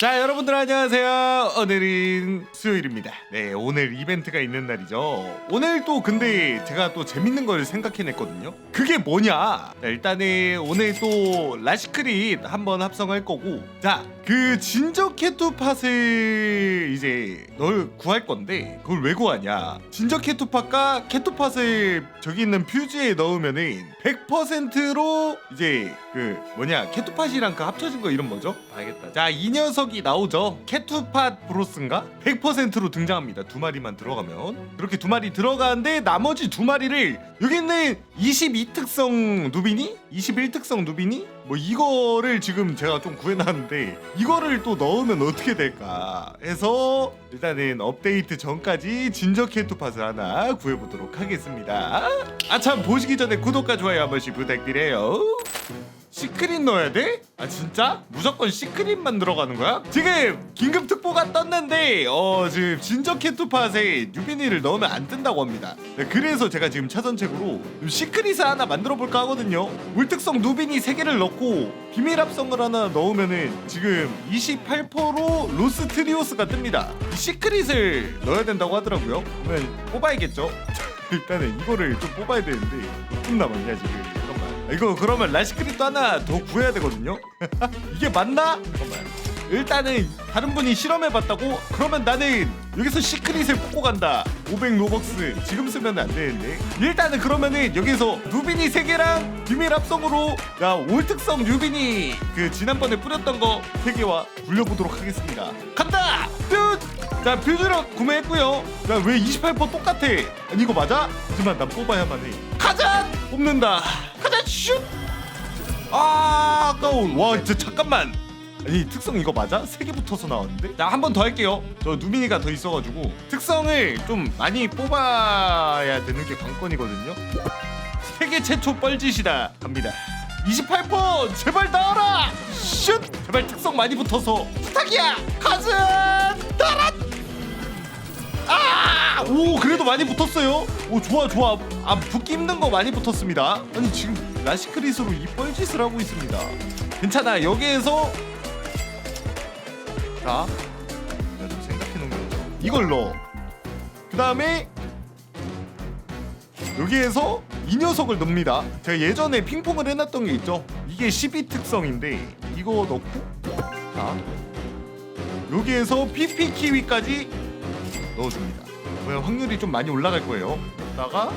자 여러분들 안녕하세요. 오늘은 수요일입니다. 네 오늘 이벤트가 있는 날이죠. 오늘 또 근데 제가 또 재밌는 걸 생각해냈거든요. 그게 뭐냐? 자, 일단은 오늘 또 라시크릿 한번 합성할 거고. 자 그 진저 캐투팟을 이제 널 구할 건데 그걸 왜 구하냐 진저 캐투팟과 캐투팟을 저기 있는 퓨즈에 넣으면은 100%로 이제 그 뭐냐 캐투팟이랑 그 합쳐진 거 이름 뭐죠? 알겠다. 자 이 녀석이 나오죠. 캐투팟 브로스인가? 100%로 등장합니다. 두 마리만 들어가면 그렇게 두 마리 들어가는데 나머지 두 마리를 여기 있는 22특성 누비니? 21특성 누비니? 뭐 이거를 지금 제가 좀 구해놨는데 이거를 또 넣으면 어떻게 될까 해서 일단은 업데이트 전까지 진저 캐투팟을 하나 구해보도록 하겠습니다. 아참 보시기 전에 구독과 좋아요 한 번씩 부탁드려요. 시크릿 넣어야 돼? 아 진짜? 무조건 시크릿만 들어가는 거야? 지금 긴급 특보가 떴는데 어 지금 진저 캐투팟에 뉴비니를 넣으면 안 뜬다고 합니다 네, 그래서 제가 지금 차선책으로 시크릿을 하나 만들어 볼까 하거든요 울특성 누비니 3개를 넣고 비밀 합성을 하나 넣으면은 지금 28%로 로스 트리오스가 뜹니다 이 시크릿을 넣어야 된다고 하더라고요 그러면 뽑아야겠죠 일단은 이거를 좀 뽑아야 되는데 몇 남았냐 지금 이거 그러면 라시크릿도 하나 더 구해야 되거든요 이게 맞나? 잠깐만 일단은 다른 분이 실험해봤다고? 그러면 나는 여기서 시크릿을 뽑고 간다 500 로벅스 지금 쓰면 안 되는데 일단은 그러면은 여기서 누비니 3개랑 비밀 합성으로 야 올특성 뉴비니 그 지난번에 뿌렸던 거 3개와 굴려보도록 하겠습니다 간다! 뿅! 자 퓨즈력 구매했고요 자왜 28% 똑같아 아니 이거 맞아? 하지만 난 뽑아야만 해 가자! 뽑는다 가자 슛! 아 아까워 와 진짜 잠깐만 아니 특성 이거 맞아? 세 개 붙어서 나왔는데? 자 한 번 더 할게요. 저 누미니가 더 있어가지고. 특성을 좀 많이 뽑아야 되는 게 관건이거든요. 세계 최초 뻘짓이다 갑니다. 28% 제발 나와라! 슛! 제발 특성 많이 붙어서 부탁이야! 가자 따라! 아! 오 그래도 많이 붙었어요. 오 좋아 좋아. 아 붙기 힘든 거 많이 붙었습니다. 아니 지금 라시크릿으로 이 뻘짓을 하고 있습니다. 괜찮아. 여기에서 자 내가 좀 생각해 놓은 거 이걸 넣어 그 다음에 여기에서 이 녀석을 넣습니다 제가 예전에 핑퐁을 해놨던 게 있죠 이게 12 특성인데 이거 넣고 자 여기에서 PP 키위까지 넣어줍니다. 그러면 확률이 좀 많이 올라갈 거예요. 넣다가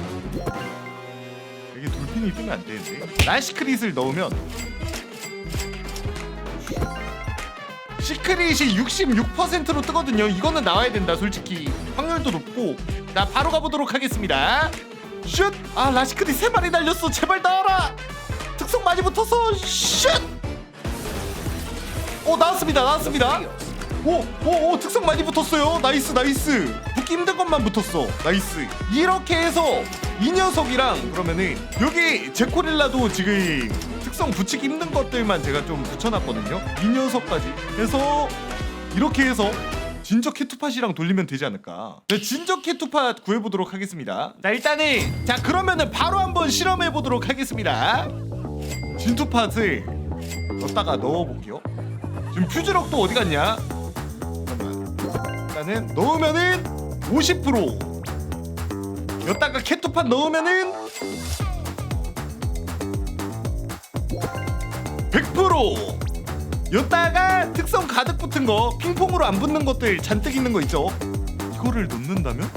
여기 돌핀이 뜨면 안 되는데 라시크릿을 넣으면 시크릿이 66%로 뜨거든요. 이거는 나와야 된다, 솔직히. 확률도 높고. 자, 바로 가보도록 하겠습니다. 슛! 아, 라시크릿 세 마리 날렸어. 제발 나와라. 특성 많이 붙어서 슛! 오, 나왔습니다. 나왔습니다. 오, 오, 오, 특성 많이 붙었어요. 나이스, 나이스. 붙기 힘든 것만 붙었어. 나이스. 이렇게 해서 이 녀석이랑 그러면은 여기 제코릴라도 지금 특성 붙이기 힘든 것들만 제가 좀 붙여놨거든요. 이 녀석까지 해서 이렇게 해서 진저 캐투팟이랑 돌리면 되지 않을까. 네, 진저 캐투팟 구해보도록 하겠습니다. 자, 일단은 자 그러면은 바로 한번 실험해보도록 하겠습니다. 진투팟을 넣다가 넣어볼게요. 지금 퓨즈력도 어디 갔냐? 잠깐만. 일단은 넣으면은 50% 여기다가 캐투팟 넣으면은 100% 여기다가 특성 가득 붙은 거 핑퐁으로 안 붙는 것들 잔뜩 있는 거 있죠? 이거를 넣는다면?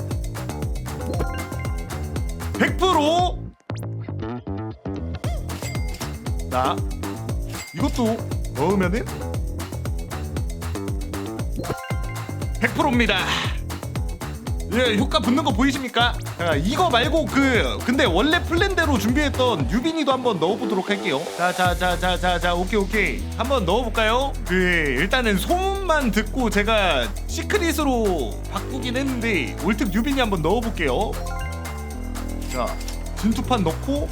100%자 이것도 넣으면은? 100%입니다. 예, 효과 붙는 거 보이십니까? 자, 이거 말고 그 근데 원래 플랜대로 준비했던 유빈이도 한번 넣어보도록 할게요. 자, 자, 자, 자, 자, 자, 오케이, 오케이. 한번 넣어볼까요? 그 일단은 소문만 듣고 제가 시크릿으로 바꾸긴 했는데 올특 유빈이 한번 넣어볼게요. 자, 진투판 넣고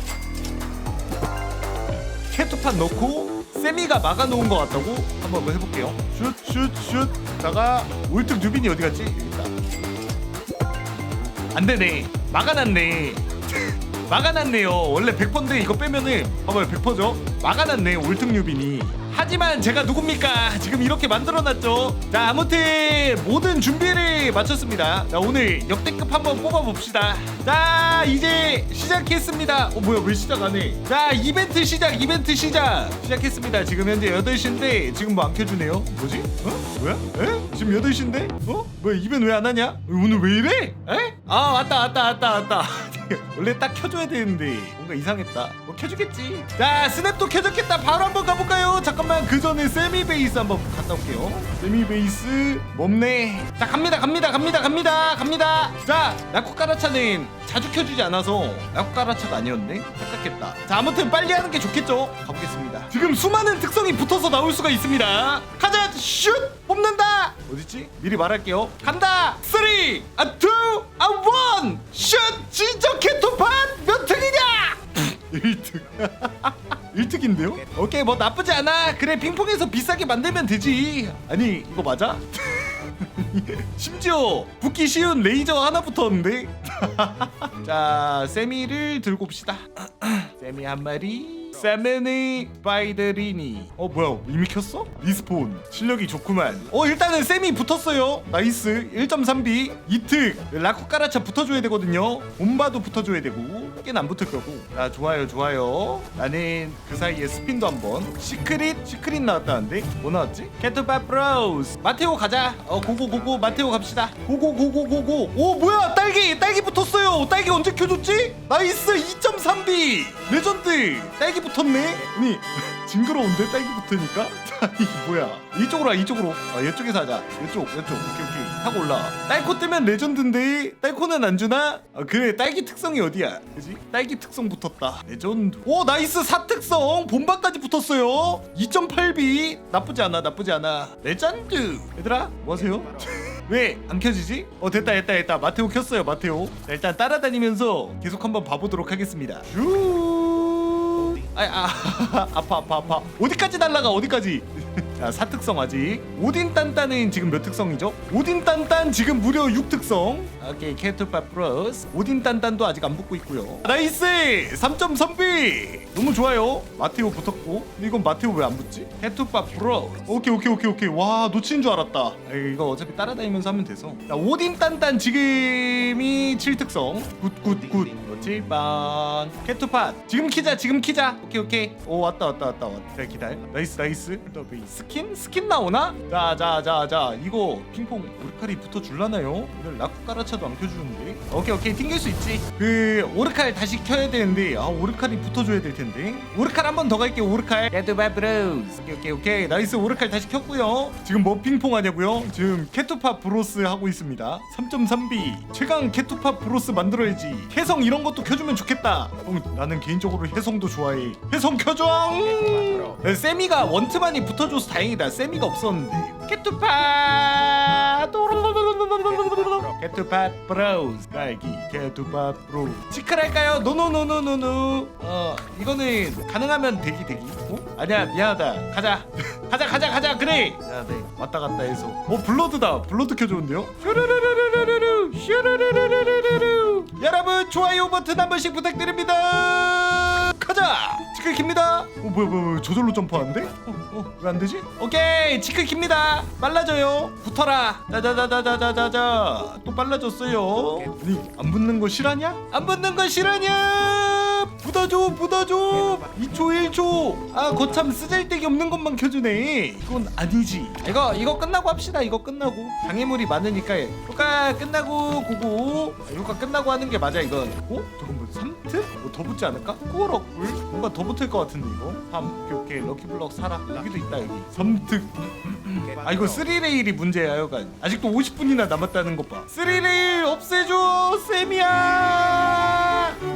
캐투판 넣고 세미가 막아놓은 것 같다고 한번 해볼게요. 슛, 슛, 슛. 다가 울특 뉴빈이 어디 갔지? 안 되네. 막아놨네. 막아놨네요. 원래 100%인데 이거 빼면은 봐봐요 100%죠? 막아놨네 올특 뉴빈이. 하지만 제가 누굽니까? 지금 이렇게 만들어놨죠. 자 아무튼 모든 준비를 마쳤습니다. 자 오늘 역대급 한번 뽑아봅시다. 자 이제 시작했습니다. 어 뭐야 왜 시작 안 해? 자 이벤트 시작 이벤트 시작 시작했습니다. 지금 현재 8시인데 지금 뭐 안 켜주네요. 뭐지? 어? 뭐야? 에? 지금 8시인데? 어? 뭐야 이벤트 왜 안 하냐? 오늘 왜 이래? 에? 아 왔다 왔다 왔다 왔다. 원래 딱 켜줘야 되는데 뭔가 이상했다. 뭐 켜주겠지. 자 스냅도 켜졌겠다. 바로 한번 가볼까요? 잠깐만 그 전에 세미 베이스 한번 갔다 올게요. 세미 베이스 멈네. 자 갑니다 갑니다 갑니다 갑니다 갑니다. 자 나쿠카라차는 자주 켜주지 않아서 나쿠카라차가 아니었네. 착각했다. 자 아무튼 빨리 하는 게 좋겠죠. 가보겠습니다. 지금 수많은 특성이 붙어서 나올 수가 있습니다. 가자 슛 뽑는다. 어딨지? 미리 말할게요. 간다. 3, 아 2, 아 1. 슛 진짜 개토판 몇 등이냐? 1등. 1등인데요? 오케이 뭐 나쁘지 않아. 그래 핑퐁에서 비싸게 만들면 되지. 아니 이거 맞아? 심지어 붙기 쉬운 레이저 하나 붙었는데. 자 세미를 들고 옵시다. 세미 한 마리. 세메니 바이드리니. 어 뭐야 이미 켰어? 리스폰. 실력이 좋구만. 어 일단은 세미 붙었어요. 나이스. 1.3B 이특. 라쿠까라차 붙어줘야 되거든요. 봄바도 붙어줘야 되고 꽤는 안 붙을 거고. 자 좋아요 좋아요. 나는 그 사이에 스핀도 한번. 시크릿? 시크릿 나왔다는데? 뭐 나왔지? 캐트바 브로우스. 마테오 가자. 어 고고 고고. 마테오 갑시다. 고고 고고 고고. 오 뭐야? 딸기! 딸기 붙었어요. 딸기 언제 켜줬지? 나이스. 2.3B 레전드. 딸기 붙었네 아니 징그러운데 딸기 붙으니까? 이게 뭐야? 이쪽으로 와 이쪽으로. 아 이쪽에서 하자. 이쪽 이쪽. 오케이 오케이. 타고 올라 딸코 뜨면 레전드인데 딸코는 안 주나? 아 그래 딸기 특성이 어디야? 그지? 딸기 특성 붙었다. 레전드. 오 나이스. 4특성. 본바까지 붙었어요. 2.8B 나쁘지 않아 나쁘지 않아. 레전드. 얘들아 뭐하세요? 왜? 안 켜지지? 어 됐다 됐다 됐다. 마테오 켰어요 마테오. 자, 일단 따라다니면서 계속 한번 봐보도록 하겠습니다. 슈 아, 아 아파 아파 아파. 어디까지 날라가 어디까지 자 사특성 아직. 오딘 딴딴은 지금 몇 특성이죠? 오딘 딴딴 지금 무려 6특성. 오케이 캐투파 플러스. 오딘 딴딴도 아직 안 붙고 있고요. 나이스! 3.3B 너무 좋아요. 마테오 붙었고. 근데 이건 마테오 왜 안 붙지? 캐투파 플러스. 오케이 오케이 오케이 오케이. 와 놓치는 줄 알았다. 아, 이거 어차피 따라다니면서 하면 돼서. 자 오딘 딴딴 지금이 7특성. 굿 굿굿. 7번 캐투팟. 지금 키자 지금 키자. 오케이 오케이. 오 왔다 왔다 왔다 왔다. 자 기다려. 나이스 나이스. 더비 스킨? 스킨 나오나? 자자자자 이거 핑퐁 오르칼이 붙어 줄라나요? 오늘 라쿠 까라차도 안 켜주는데. 오케이 오케이. 튕길 수 있지. 그 오르칼 다시 켜야 되는데 아 오르칼이 붙어줘야 될 텐데. 오르칼 한 번 더 갈게요 오르칼. 캐투파 브로스 오케이 오케이 오케이. 나이스. 오르칼 다시 켰고요. 지금 뭐 핑퐁 하냐고요? 지금 캐투파 브로스 하고 있습니다. 3.3B 최강 캐투파 브로스 만들어야지. 해성 이런 것도 켜주면 좋겠다. 어, 나는 개인적으로 해성도 좋아해. 해성 켜줘! 네, 세미가 원트만이 붙어줘 서 다행이다. 세미가 없었는데. 캐투파 캐투파 브로스 딸기 캐투파 브로 치클할까요? 노노노노노노 어 이거는 가능하면 대기 대기. 어? 아니야 미안하다. 가자 가자 가자. 가자 그래 미안하다 왔다 갔다 해서 어 블러드다. 블러드 켜줬는데요? 슈르르르르르르 슈르르르르르르 여러분 좋아요 버튼 한 번씩 부탁드립니다 가자 치클 킵니다 어 뭐야 뭐야 뭐야 저절로 점프하는데? 어 어 왜 안 되지? 오케이 치클 킵니다 빨라져요 붙어라 자자자자자자자 또 빨라졌어요 아니 안 붙는 거 실화냐? 안 붙는 거 실화냐? 붙어줘 붙어줘. 2초 1초. 아 거참 쓰잘데기 없는 것만 켜주네. 이건 아니지. 이거 이거 끝나고 합시다. 이거 끝나고. 장애물이 많으니까 효과 끝나고 고고. 아, 효과 끝나고 하는 게 맞아 이건. 어? 잠깐만. 3트? 뭐더 붙지 않을까? 꾸어럭불? 뭔가 더 붙을 것 같은데 이거? 3 오케이 오케이 럭키블럭 사라. 여기도 있다 여기. 3특 아 이거 3레일이 문제야 여간. 아직도 50분이나 남았다는 것봐. 3레일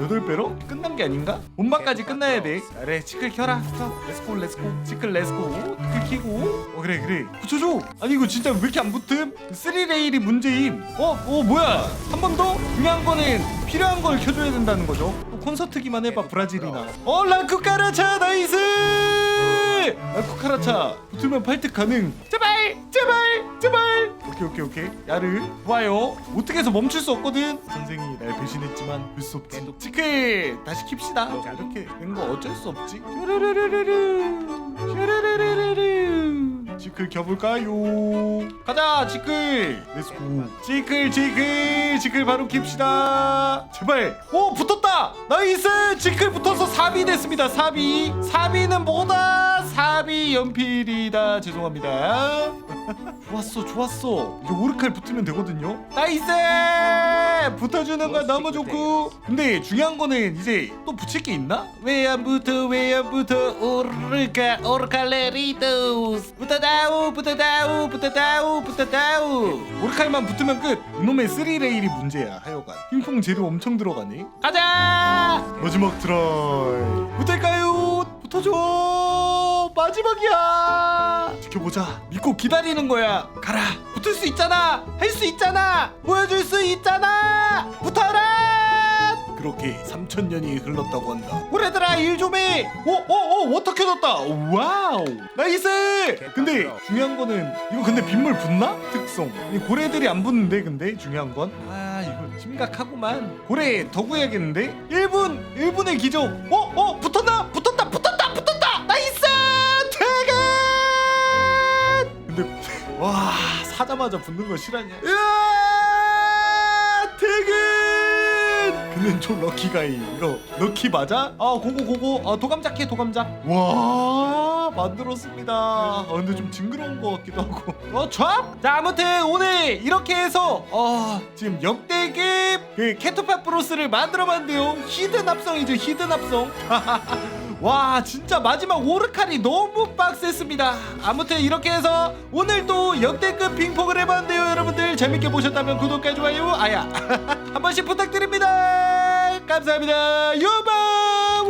8배로? 끝난 게 아닌가? 본방까지 끝나야 돼. 그래 치클 켜라. 켜 렛츠고 렛츠고 치클 렛츠고 치클 키고. 어 그래 그래. 붙여줘. 아니 이거 진짜 왜 이렇게 안 붙음? 3레일이 문제임. 어? 어 뭐야? 한 번 더? 중요한 거는 필요한 걸 켜줘야 된다는 거죠. 또 콘서트기만 해봐 브라질이나. 어 라쿠카라차 나이스! 라쿠카라차. 붙으면 8득 가능. 제발 제발 제발! 오케이 오케이 오케이. 야르 좋아요. 어떻게 해서 멈출 수 없거든? 선생이 날 배신했지만 볼 수 없지. 치클 다시 킵시다. 자, 이렇게 된 거 어쩔 수 없지. 슈르르르르르. 슈르르르르르. 지클 켜볼까요? 가자 지클. 렛츠고 지클 지클 지클 바로 킵시다. 제발. 오 붙었다. 나이스. 지클 붙어서 4비 됐습니다. 4비. 4비는 뭐다? 4비 연필이다. 죄송합니다 좋았어 좋았어. 이제 오르칼 붙으면 되거든요. 나이스! 붙어주는 거 너무 좋고. 근데 중요한 거는 이제 또 붙일 게 있나? 왜 안 붙어 왜 안 붙어? 오르카 오르칼레리도스. 붙어다우 붙어다우 붙어다우 붙어다우 오르칼만 붙으면 끝. 이놈의 3레일이 문제야 하여간. 핑퐁 재료 엄청 들어가네. 가자! 마지막 트라이 붙을까요? 붙어줘 마지막이야. 지켜보자. 믿고 기다리는 거야. 가라. 붙을 수 있잖아. 할 수 있잖아. 보여줄 수 있잖아. 붙어라! 그렇게 3천 년이 흘렀다고 한다. 고래들아. 일 좀 해. 오오오 워터 켜졌다? 와우. 나이스! 근데 중요한 거는 이거 근데 빗물 붙나? 특성. 이 고래들이 안 붙는데 근데 중요한 건 아 이거 심각하구만. 고래 더 구해야겠는데? 1분! 1분의 기적! 어? 어? 붙었나? 붙 사자마자 붙는 거 실화냐? 으아 퇴근 근데 좀 럭키가이 이거 럭키 맞아? 아 고고 고고. 아 도감작 해 도감작 와 만들었습니다. 아 근데 좀 징그러운 것 같기도 하고. 어 참? 자 아무튼 오늘 이렇게 해서 어 지금 역대급 그 캐토파 브로스를 만들어봤는데요. 히든 합성이죠 히든 합성 와 진짜 마지막 오르칼이 너무 빡셌습니다. 아무튼 이렇게 해서 오늘도 역대급 핑퐁을 해봤는데요 여러분들. 재밌게 보셨다면 구독과 좋아요 아야 한 번씩 부탁드립니다. 감사합니다. 유바